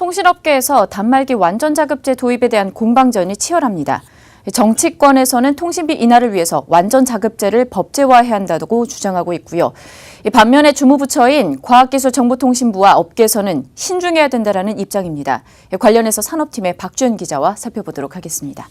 통신업계에서 단말기 완전 자급제 도입에 대한 공방전이 치열합니다. 정치권에서는 통신비 인하를 위해서 완전 자급제를 법제화해야 한다고 주장하고 있고요. 이 반면에 주무부처인 과학기술정보통신부와 업계에서는 신중해야 된다라는 입장입니다. 관련해서 산업팀의 박주연 기자와 살펴보도록 하겠습니다.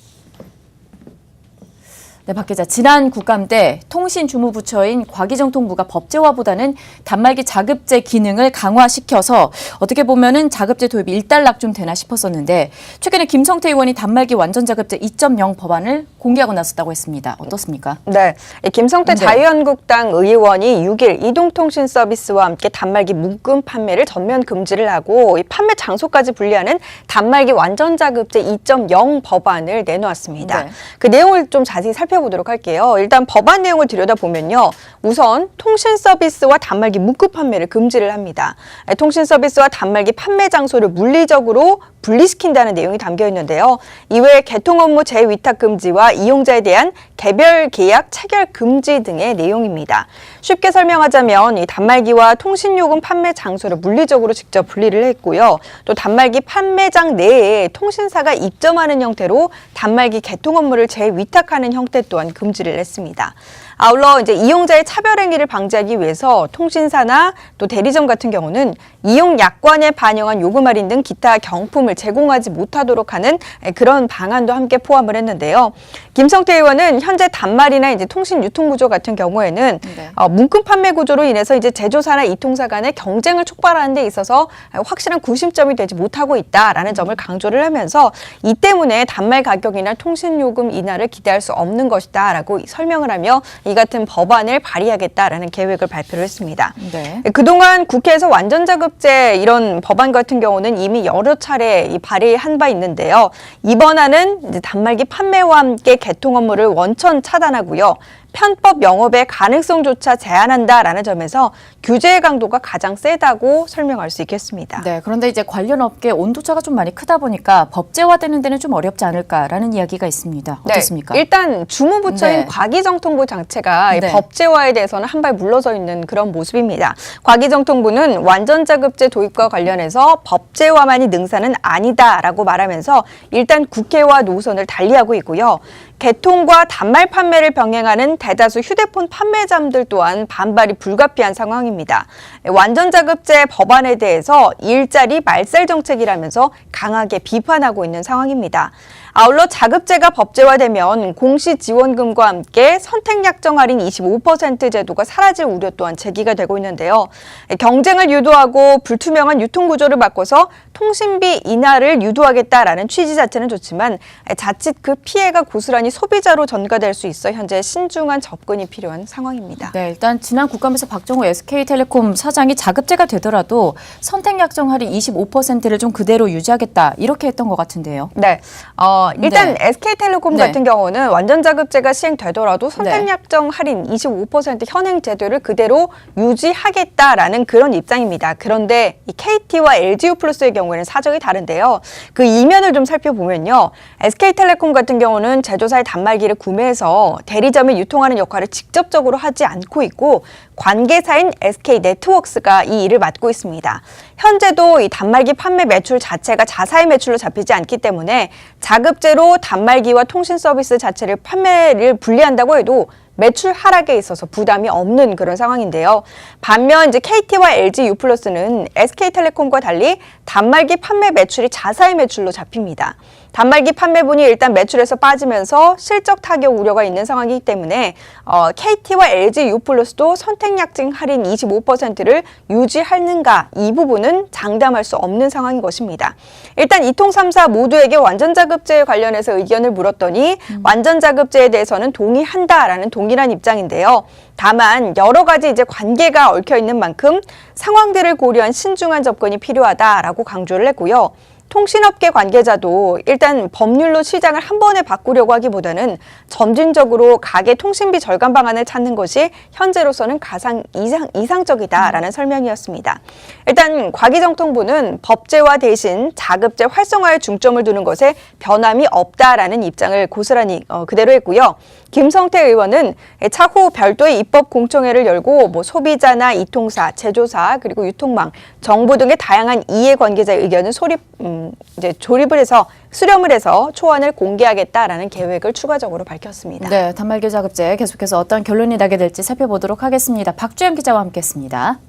네, 박 기자. 지난 국감 때 통신주무부처인 과기정통부가 법제화보다는 단말기 자급제 기능을 강화시켜서 어떻게 보면은 자급제 도입이 일단락 좀 되나 싶었었는데 최근에 김성태 의원이 단말기 완전 자급제 2.0 법안을 공개하고 나섰다고 했습니다. 어떻습니까? 네, 이 김성태 네. 자유한국당 의원이 6일 이동통신 서비스와 함께 단말기 문금 판매를 전면 금지를 하고 이 판매 장소까지 분리하는 단말기 완전 자급제 2.0 법안을 내놓았습니다. 네. 그 내용을 좀 자세히 살펴 보도록 할게요. 일단 법안 내용을 들여다보면요. 우선 통신 서비스와 단말기 문구 판매를 금지를 합니다. 예, 통신 서비스와 단말기 판매 장소를 물리적으로 분리시킨다는 내용이 담겨 있는데요. 이외에 개통 업무 재위탁 금지와 이용자에 대한 개별 계약 체결 금지 등의 내용입니다. 쉽게 설명하자면 이 단말기와 통신요금 판매 장소를 물리적으로 직접 분리를 했고요. 또 단말기 판매장 내에 통신사가 입점하는 형태로 단말기 개통 업무를 재위탁하는 형태 또한 금지를 했습니다. 아울러 이제 이용자의 차별 행위를 방지하기 위해서 통신사나 또 대리점 같은 경우는 이용 약관에 반영한 요금 할인 등 기타 경품을 제공하지 못하도록 하는 그런 방안도 함께 포함을 했는데요. 김성태 의원은 현재 단말이나 이제 통신 유통 구조 같은 경우에는 네. 어, 문구 판매 구조로 인해서 이제 제조사나 이통사 간의 경쟁을 촉발하는 데 있어서 확실한 구심점이 되지 못하고 있다라는 점을 강조를 하면서 이 때문에 단말 가격이나 통신 요금 인하를 기대할 수 없는 것이다라고 설명을 하며 이 같은 법안을 발의하겠다라는 계획을 발표를 했습니다. 네. 그동안 국회에서 완전 자급제 이런 법안 같은 경우는 이미 여러 차례 이 발의한 바 있는데요. 이번안은 단말기 판매와 함께 개통 업무를 원천 차단하고요. 편법 영업의 가능성조차 제한한다라는 점에서 규제의 강도가 가장 세다고 설명할 수 있겠습니다. 네. 그런데 이제 관련 업계 온도차가 좀 많이 크다 보니까 법제화되는 데는 좀 어렵지 않을까라는 이야기가 있습니다. 어떻습니까? 네, 일단 주무부처인 네. 과기정통부 장체가 이 네. 법제화에 대해서는 한 발 물러서 있는 그런 모습입니다. 과기정통부는 완전자급제 도입과 관련해서 법제화만이 능사는 아니다라고 말하면서 일단 국회와 노선을 달리하고 있고요. 개통과 단말 판매를 병행하는 대다수 휴대폰 판매점들 또한 반발이 불가피한 상황입니다. 완전자급제 법안에 대해서 일자리 말살 정책이라면서 강하게 비판하고 있는 상황입니다. 아울러 자급제가 법제화되면 공시지원금과 함께 선택약정 할인 25% 제도가 사라질 우려 또한 제기가 되고 있는데요. 경쟁을 유도하고 불투명한 유통구조를 바꿔서 통신비 인하를 유도하겠다라는 취지 자체는 좋지만 자칫 그 피해가 고스란히 소비자로 전가될 수 있어 현재 신중한 접근이 필요한 상황입니다. 네, 일단 지난 국감에서 박정호 SK텔레콤 사장이 자급제가 되더라도 선택 약정 할인 25%를 좀 그대로 유지하겠다 이렇게 했던 것 같은데요. 네. 어, 일단 네. SK텔레콤 네. 같은 경우는 완전 자급제가 시행되더라도 선택 약정 할인 25% 현행 제도를 그대로 유지하겠다라는 그런 입장입니다. 그런데 이 KT와 LGU 플러스의 경우 에는 사정이 다른데요. 그 이면을 좀 살펴보면요. SK텔레콤 같은 경우는 제조사의 단말기를 구매해서 대리점에 유통하는 역할을 직접적으로 하지 않고 있고 관계사인 SK 네트워크스가 이 일을 맡고 있습니다. 현재도 이 단말기 판매 매출 자체가 자사의 매출로 잡히지 않기 때문에 자급제로 단말기와 통신 서비스 자체를 판매를 분리한다고 해도 매출 하락에 있어서 부담이 없는 그런 상황인데요. 반면 이제 KT와 LG U 플러스는 SK텔레콤과 달리 단말기 판매 매출이 자사의 매출로 잡힙니다. 단말기 판매분이 일단 매출에서 빠지면서 실적 타격 우려가 있는 상황이기 때문에 어, KT와 LG U 플러스도 선택약증 할인 25%를 유지하는가 이 부분은 장담할 수 없는 상황인 것입니다. 일단 이통 3사 모두에게 완전 자급제에 관련해서 의견을 물었더니 완전 자급제에 대해서는 동의한다라는 동일한 입장인데요. 다만 여러 가지 이제 관계가 얽혀 있는 만큼 상황들을 고려한 신중한 접근이 필요하다라고 강조를 했고요. 통신업계 관계자도 일단 법률로 시장을 한 번에 바꾸려고 하기보다는 점진적으로 가계 통신비 절감 방안을 찾는 것이 현재로서는 가장 이상, 이상적이다라는 설명이었습니다. 일단 과기정통부는 법제화 대신 자급제 활성화에 중점을 두는 것에 변함이 없다라는 입장을 고스란히 어, 그대로 했고요. 김성태 의원은 차후 별도의 입법 공청회를 열고 뭐 소비자나 이통사, 제조사 그리고 유통망, 정부 등의 다양한 이해관계자의 의견을 소립 음, 이제 조립을 해서 수렴을 해서 초안을 공개하겠다라는 계획을 추가적으로 밝혔습니다. 네, 단말기 자급제 계속해서 어떤 결론이 나게 될지 살펴보도록 하겠습니다. 박주영 기자와 함께했습니다.